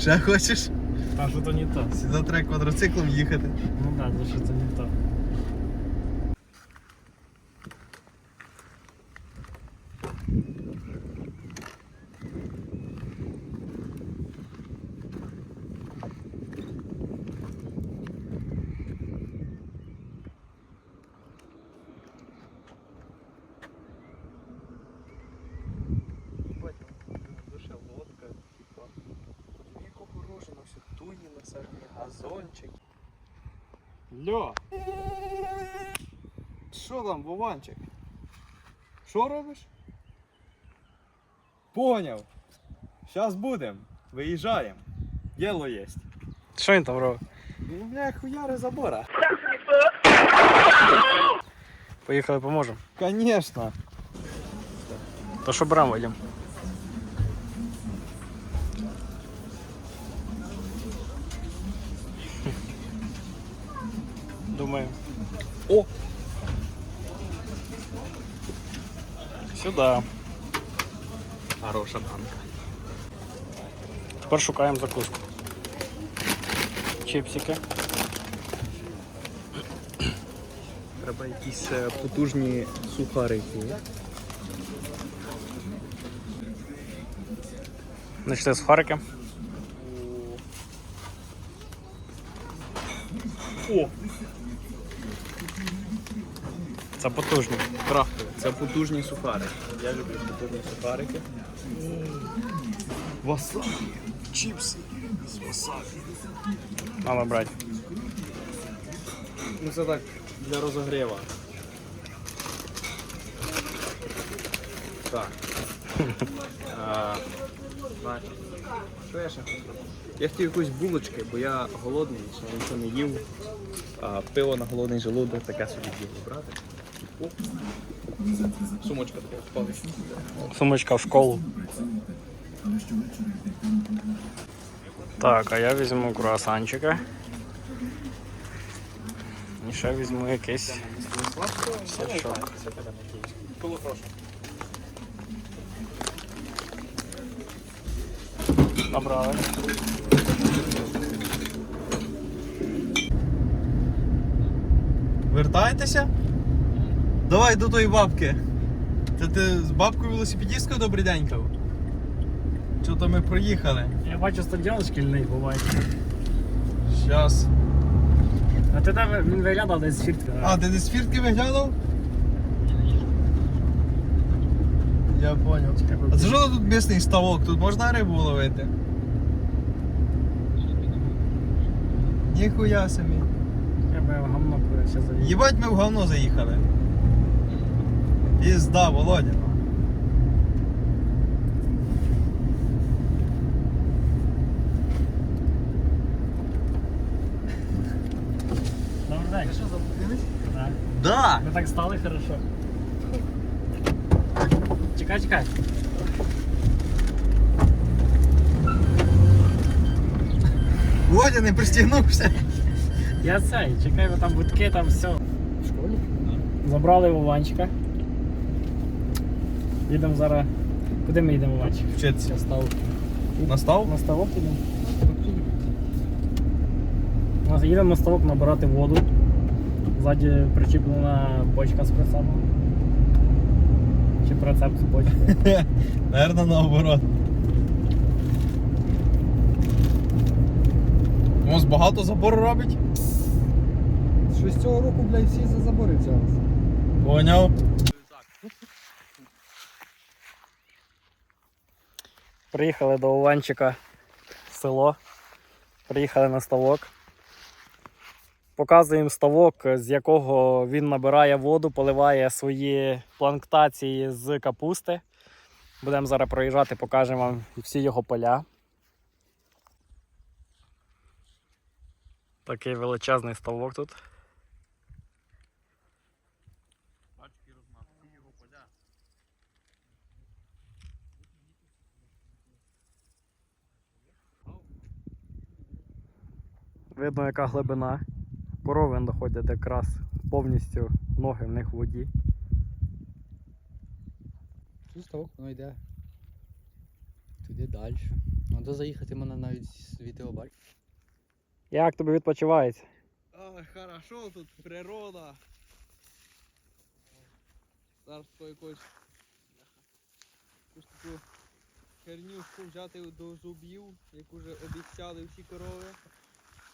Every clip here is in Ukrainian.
Ще хочеш? Та що то не то. Сюди треба квадроциклом їхати. Ну так, да, що це не то. Льо! Що там, Вованчик? Що робиш? Поняв. Щас будем. Виїжджаємо. Діло єсть. Що він там робить? Ну, бля, хуяри забора. Поїхали, поможемо. Конечно. То що беремо йдемо? Сюди. Хороша банка. Тепер шукаємо закуску. Чипсики. Треба якісь е, потужні сухарики. Значить, сухарики. О! Це потужні. Крафтові. Це потужні сухарики. Я люблю потужні сухарики. Васабі. Чіпси з васабі. Мало брати. Ну це так для розогріва. Так. А, значить, Що я ще хотів? Я хотів якусь булочки, бо я голодний, ще нічого не їв. А, пиво на голодний желудок, таке собі діло брати. Сумочка така впала. Сумочка в школу. Так, а я візьму круасанчика. І ще візьму якийсь сачок. Набрали. Вертаєтеся? Давай до тої бабки. Це ти з бабкою велосипедісткою добрий день кав? Що то ми проїхали? Я бачу стадіон шкільний буває. Щас. А ти там він виглядав десь з фіртки. А, ти десь фіртки виглядав? Я понял. А це що тут місний ставок? Тут можна рибу ловити? Ніхуя собі. Я би гамно ще завів. Їбать ми в говно заїхали. Пізда, Володя. Добрий день. Що запустились? Так. Да! Ми так стали хорошо. Чекай, чекай. Володя не пристігнувся. Я цей, чекай, бо там будки, там все. В школі? Забрали Вованчика. Їдемо зараз. Куди ми їдемо, Вованчик? Вчитися. Став. Настав? На ставок їдемо. У нас їдемо на ставок набирати воду. Ззаді причіплена бочка з прицепом. Чи прицеп з бочкою. Наверно, наоборот. Мос багато забору робить? Що з цього року, блядь, всі за забори взялися. Поняв. Приїхали до Ованчика в село. Приїхали на ставок. Показуємо ставок, з якого він набирає воду, поливає свої планктації з капусти. Будемо зараз проїжджати, покажемо вам всі його поля. Такий величезний ставок тут. Видно, яка глибина. Корови доходять якраз повністю ноги в них в воді. Ставок, воно йде. Туди далі. Треба заїхати мене навіть з відео бачити. Як тобі відпочивається? А, хорошо, тут природа. Зараз по якось якусь таку хернюшку взяти до зубів, як уже обіцяли всі корови.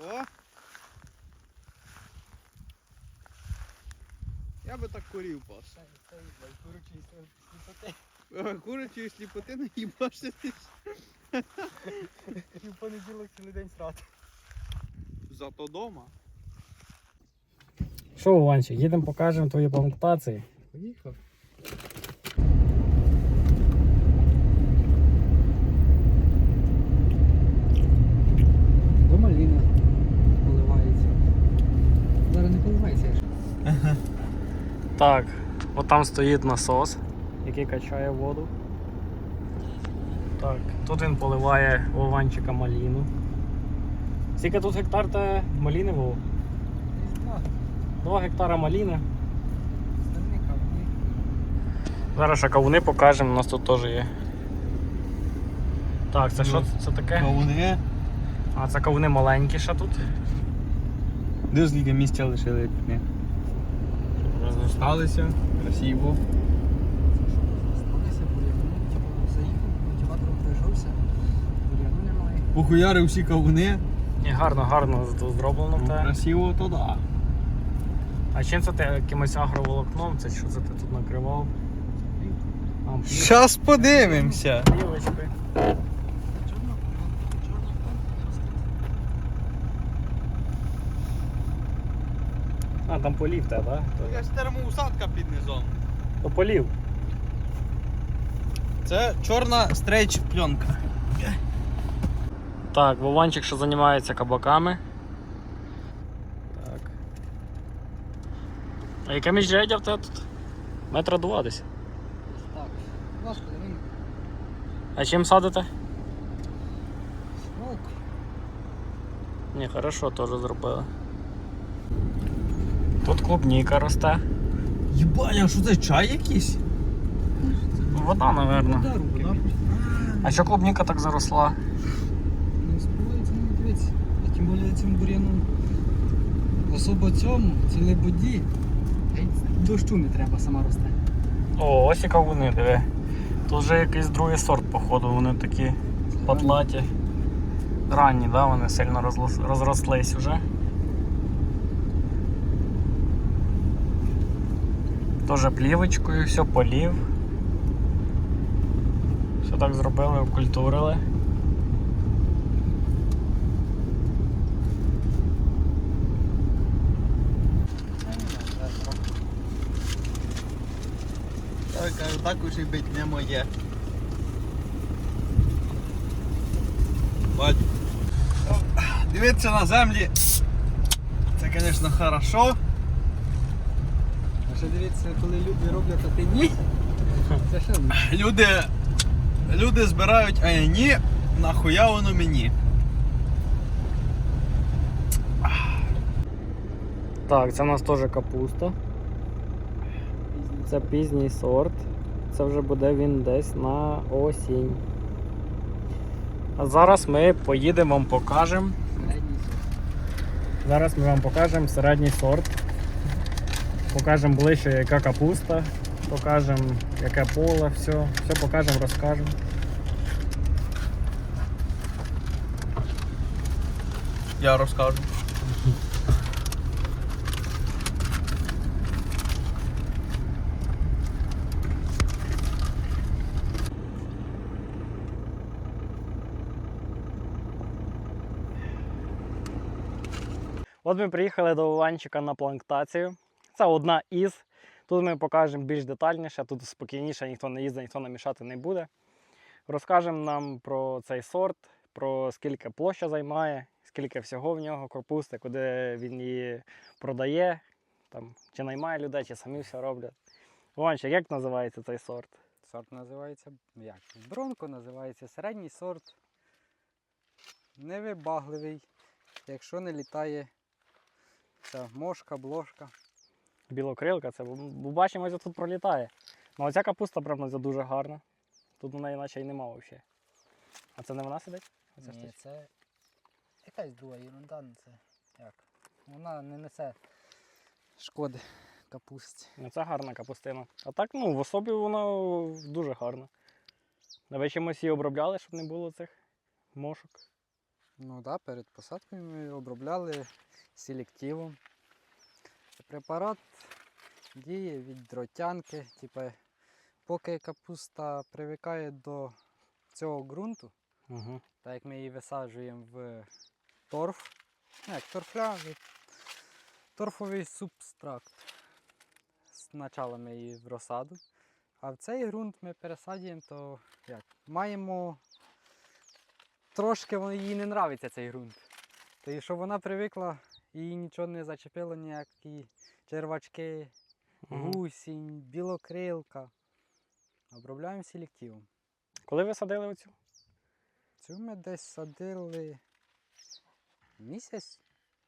О! Я би так корів пас. Е, Курячої сліпоти не їбашитись. І в понеділок цілий день срати. Зато дома. Що, Ванчик, їдемо покажемо твої плантації. Поїхав. До маліна поливається. Зараз не поливається. Так, от там стоїть насос, який качає воду. Так, тут він поливає Вованчика маліну. Скільки тут гектар та маліни Вов? Два гектара маліни. Зараз ще кавуни покажемо, у нас тут теж є. Так, це що це таке? Кавуни. А, це кавуни маленькі ще тут. Де скільки місця лишили не бур'яну немає. Похуяри всі кавуни. І гарно, гарно зроблено Ну, те. красиво, то да. А чим це ти якимось агроволокном? Це що це ти тут накривав? Щас подивимося. плівочкою. Чорна, чорна, чорна не росте. А, там полів те, так? Я ж термоусадка під низом. То полів. Це чорна стрейч пленка. Так, Вованчик ще займається кабаками. Так. А яке міжряддя в тебе тут? Метра два десь. Так, важко, він А чим садите? смок. Ні, хорошо, теж зробили. Тут клубніка росте. Єбаня, що це чай якийсь? Вода, руки. А що клубніка так заросла? Не спливається, не дивиться. А тим більше цим бур'яном. Особо цьому, лебоді. геть Дощу не треба, сама росте. О, ось і кавуни, диви. Тут вже якийсь другий сорт, походу, вони такі потлаті. Ранні, да, вони сильно розрослись уже. Тоже плівочкою, все полів. Все так зробили, окультурили. Кажу, так уже бить не моє. Бать. Дивитися на землі. Це, звісно, хорошо. Ще дивіться, коли люди роблять, а ти ні. Це ще лучше. Люди, люди збирають, а я ні, нахуя воно мені. Так, це у нас теж капуста. Це пізній сорт. Це вже буде він десь на осінь. А зараз ми поїдемо вам покажемо. Зараз ми вам покажемо середній сорт. Покажемо ближче, яка капуста, покажемо, яке поле, все, все покажемо, розкажемо. Я розкажу. От ми приїхали до Іванчика на плантацію. Це одна із. Тут ми покажемо більш детальніше, тут спокійніше, ніхто не їздить, ніхто намішати не буде. Розкажемо нам про цей сорт, про скільки площа займає, скільки всього в нього капусти, куди він її продає, там, чи наймає людей, чи самі все роблять. Іванчик, як називається цей сорт? Сорт називається як? Бронко називається середній сорт. Невибагливий. якщо не літає ця мошка, блошка. Білокрилка, це бачимо, ось тут пролітає. Ну оця капуста, це дуже гарна. Тут у неї наче й нема взагалі. А це не вона сидить? Оця Ні, це якась друга ерунда, ну це як. Вона не несе шкоди капусті. Ну, це гарна капустина. А так, ну, в особі вона дуже гарна. Ви чимось її обробляли, щоб не було цих мошок? Ну так, да, перед посадкою ми обробляли селективом. Препарат діє від дротянки. Типа, поки капуста привикає до цього ґрунту, Угу. так як ми її висаджуємо в торф, ну, як торфлявий, торфовий субстракт. Спочатку ми її в розсаду, а в цей ґрунт ми пересадюємо, то як? Маємо трошки їй не нравиться цей ґрунт. То і щоб вона привикла, їй нічого не зачепило, ніякі червачки, гусінь, білокрилка. Обробляємо селективом. Коли ви садили оцю? Цю ми десь садили місяць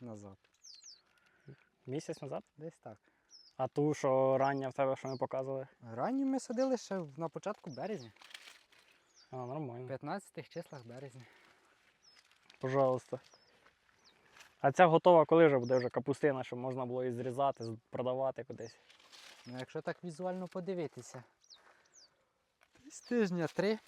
назад. Місяць назад? Десь так. А ту, що рання в тебе, що ми показували? Ранню ми садили ще в- на початку березня, А, в нормально. 15 числах березня. Пожалуйста. А ця готова, коли вже буде вже капустина, щоб можна було її зрізати, продавати кудись. Ну, якщо так візуально подивитися. Десь тижня три.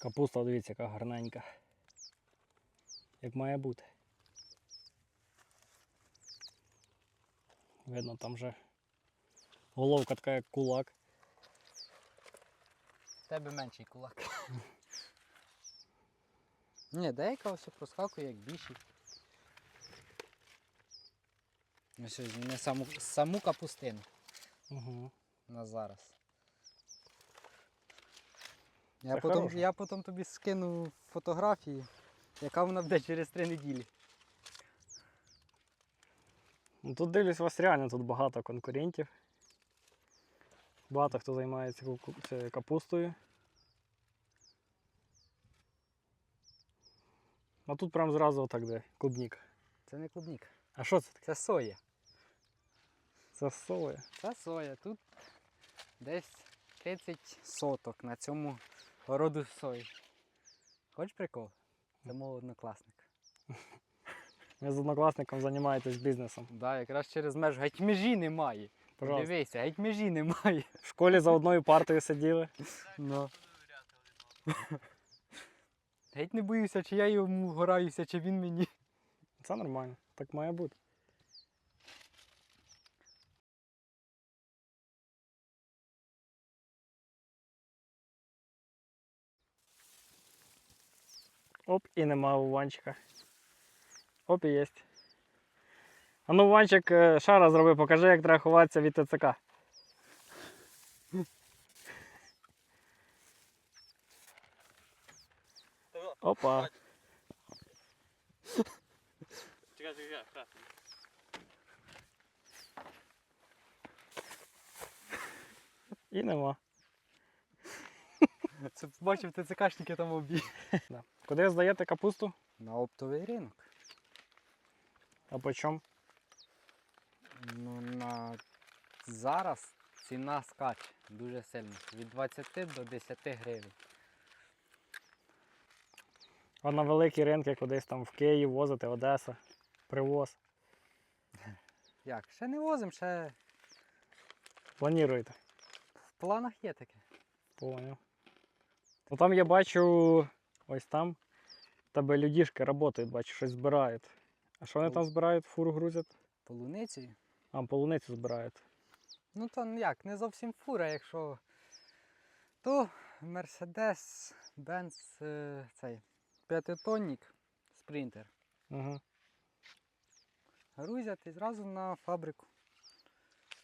Капуста, дивіться, яка гарненька. Як має бути. Видно, там вже головка така, як кулак. В тебе менший кулак. Ні, деяка ось проскакує як більший. Ось ось не саму, саму капустину Угу. на зараз. Я потім, я потім тобі скину фотографії, яка вона буде через три неділі. Ну, тут дивлюсь, у вас реально тут багато конкурентів. Багато хто займається капустою. А тут прям зразу отак де клубніка. Це не клубніка, А що це таке? це соя. Це соя. Це соя. Тут десь 30 соток на цьому городу сої. Хочеш прикол? Мого однокласник. Ви з однокласником займаєтесь бізнесом. Да, якраз через межу геть межі немає. Пожалуйста. Дивися, геть межі немає. В школі за одною партою сиділи. Ну. Геть не боюся, чи я йому гораюся, чи він мені. Це нормально, так має бути. Оп, і нема Ванчика. Оп, і єсть. А ну, Ванчик, е, ще раз зроби, покажи, як треба ховатися від ТЦК. Опа. І нема. Це бачив, ТЦКшники там обі. Да. Куди здаєте капусту? На оптовий ринок. А по чому? Ну, на... Зараз ціна скаче дуже сильно. Від 20 до 10 гривень. А на великі ринки кудись там в Київ возити, Одеса, привоз. Як? Ще не возимо, ще Плануєте? в планах є таке. Понял. Ну там я бачу, ось там тебе людішки працюють, бачу, щось збирають. А що вони там збирають? Фуру грузять? Полуницею. А, полуницю збирають. Ну то як, не зовсім фура, якщо. То Mercedes Benz е, цей п'ятитонник спринтер. Угу. Грузять і зразу на фабрику.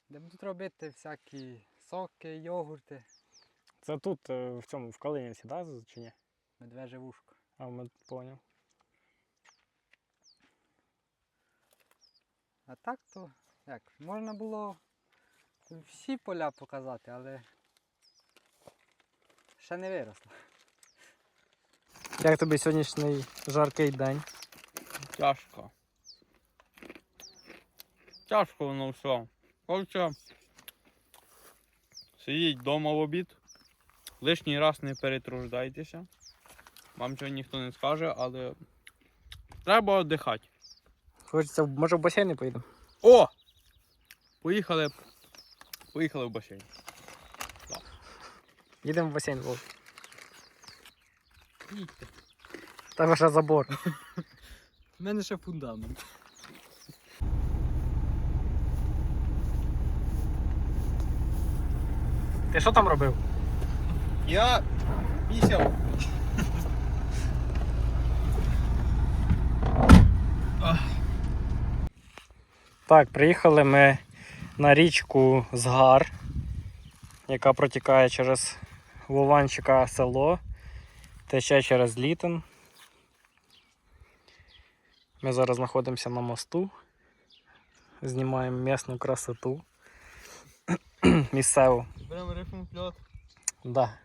Де будуть робити всякі соки, йогурти, це тут, е, в цьому, в Калинівці, да, чи ні? Медвеже вушко. А, ми поняв. А так то як, можна було всі поля показати, але ще не виросло. Як тобі сьогоднішній жаркий день? Тяжко. Тяжко воно все. Хоча сидіть вдома в обід. Лишній раз не перетруждайтеся. Вам цього ніхто не скаже, але треба віддихати. Хочеться, може в басейни поїдемо? О! Поїхали. Поїхали в басейн. Їдемо в басейн, Вов. Їдьте. Ще забор. У мене ще фундамент. Ти що там робив? Я пісяв. Так, приїхали ми на річку Згар, яка протікає через Вованчика село, тече через Літин. Ми зараз знаходимося на мосту, знімаємо місну красоту. Місцеву. Беремо рифм пльот. Да.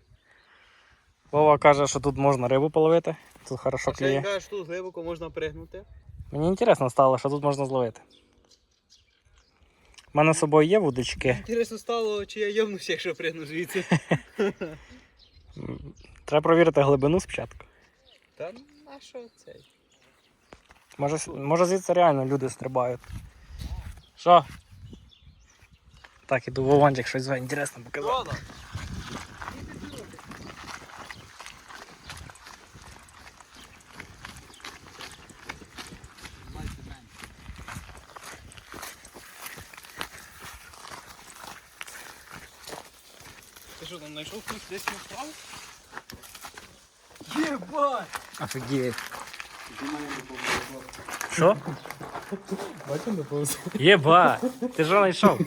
Вова каже, що тут можна рибу половити. Тут хорошо ще він що тут глибоко можна пригнути. Мені цікаво стало, що тут можна зловити. У мене з собою є вудочки. Інтересно стало, чи я йомнуся, якщо пригну звідси. Треба провірити глибину спочатку. Та на що цей? Може, може звідси реально люди стрибають. Що? Так, іду Вованчик щось зве інтересно показати. Знайшов хтось десь не впав? Єбать! Офігеть. Що? Бачу не повз. Єба! Ти що знайшов?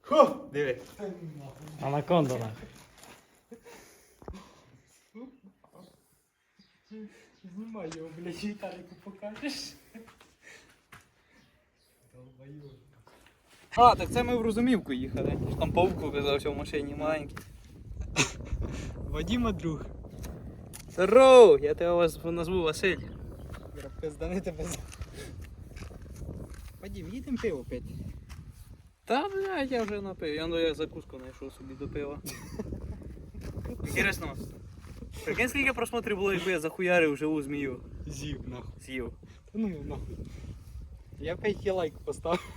Хо! Диви. Анаконда. нахуй. Знімай його, блядь, Віталіку покажеш. А, так це ми в Розумівку їхали. Там павук оказався в машині маленький. Вадіма друг. Здорово! Я тебе вас назву Василь. Пиздани тебе. Вадім, їдемо пиво пити. Та блядь, я вже напив. Я, ну, я закуску знайшов собі до пива. Інтересно. Прикинь, скільки просмотрів було, якби я захуярив живу змію. Зів, нахуй. З'їв. Та ну нахуй. Я 5 є лайк поставив.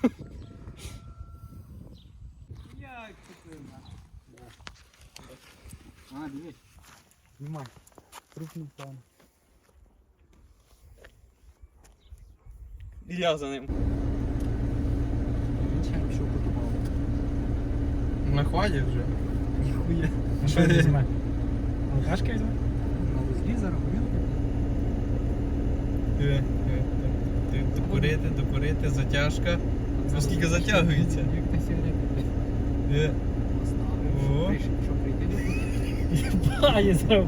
Як це нахуй? А, дивись. Знімай. Крупний план. І я за ним. Не пішов подумав. Не вже. Ніхуя. Що візьме? Алкашки візьме? На вузлі зараз горілки. Докурити, докурити, затяжка. Наскільки затягується? Як сигарета. Е. Поставив. Що прийти я зараз? Да.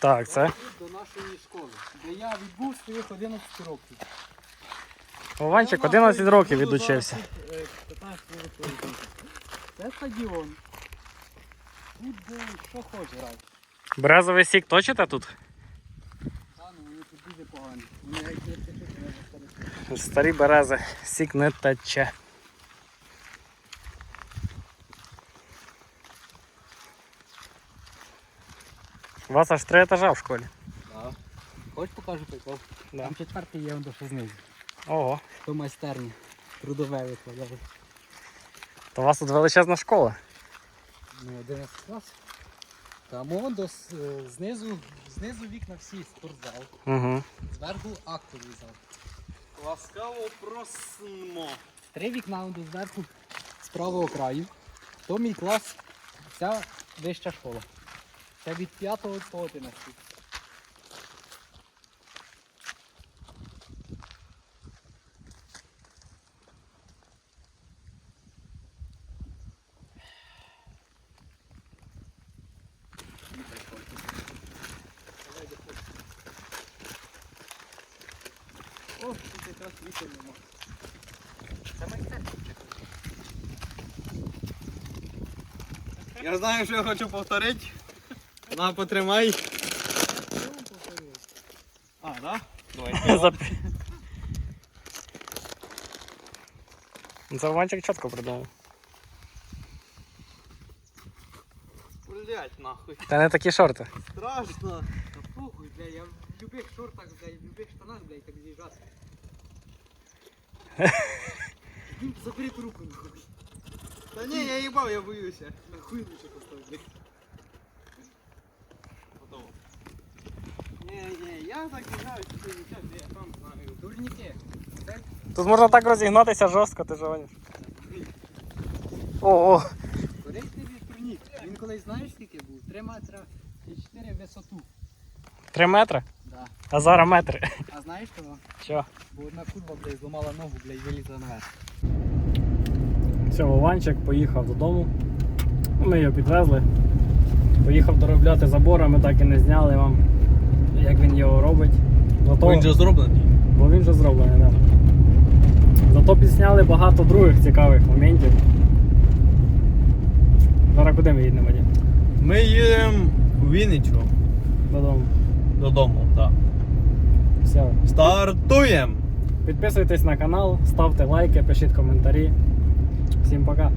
Так, це. До нашої школи, де я відбув своїх 11 років. Вованчик 11 років відучився. е, Це стадіон. Тут де що хочеш грати. Березовий сік точите тут? Та ну вони тут дуже погані. Вони як не течуть, вони повторюють. Старі берези, сік не тече. У вас аж три етажа в школі. Хочеш покажу прикол? Да. Там четвертий є, он до що знизу. Ого. То майстерня. Трудове викладає. То у вас тут величезна школа. Ну, 11 клас. Там он до с- е, знизу, знизу вікна всі спортзал. Угу. Зверху актовий зал. Ласкаво просимо. Три вікна он до зверху з правого краю. То мій клас, ця вища школа. Це від 5 по 11. О, тут якраз вітер нема. Це майстерчик. Я знаю, що я хочу повторити. На, потримай. А, да? Давай. Ну, чітко придумав. Блять, нахуй. Та не такі шорти. Страшно. Та похуй, бля, я в любих шортах, бля, в любих штанах, бля, так з'їжджати. Заберіть руку, нахуй. Та ні, я їбав, я боюся. Нахуй лучше поставь. Готово. Ні, ні, я так не знаю, що ти нічого, я сам знаю. Дурніки. Це Тут можна так розігнатися жорстко, ти ж гониш. О, о. корейський турнік. Він колись знаєш скільки був? 3 метри і 4 висоту. Три метри, Да. а зараз метри. А знаєш того? Що? Бо одна курва, бля, зламала ногу, бля, і вилізла наверх. Все, Вованчик поїхав додому. Ми його підвезли. Поїхав доробляти забор, а ми так і не зняли вам, як він його робить. Зато, зроблений. Бо він вже зроблений, так. Зато підсняли багато других цікавих моментів. Зараз куди ми їдемо, Вадим? Ми їдемо у Вінничу Додому. додому, так. Все. Стартуємо! Підписуйтесь на канал, ставте лайки, пишіть коментарі. Всім пока.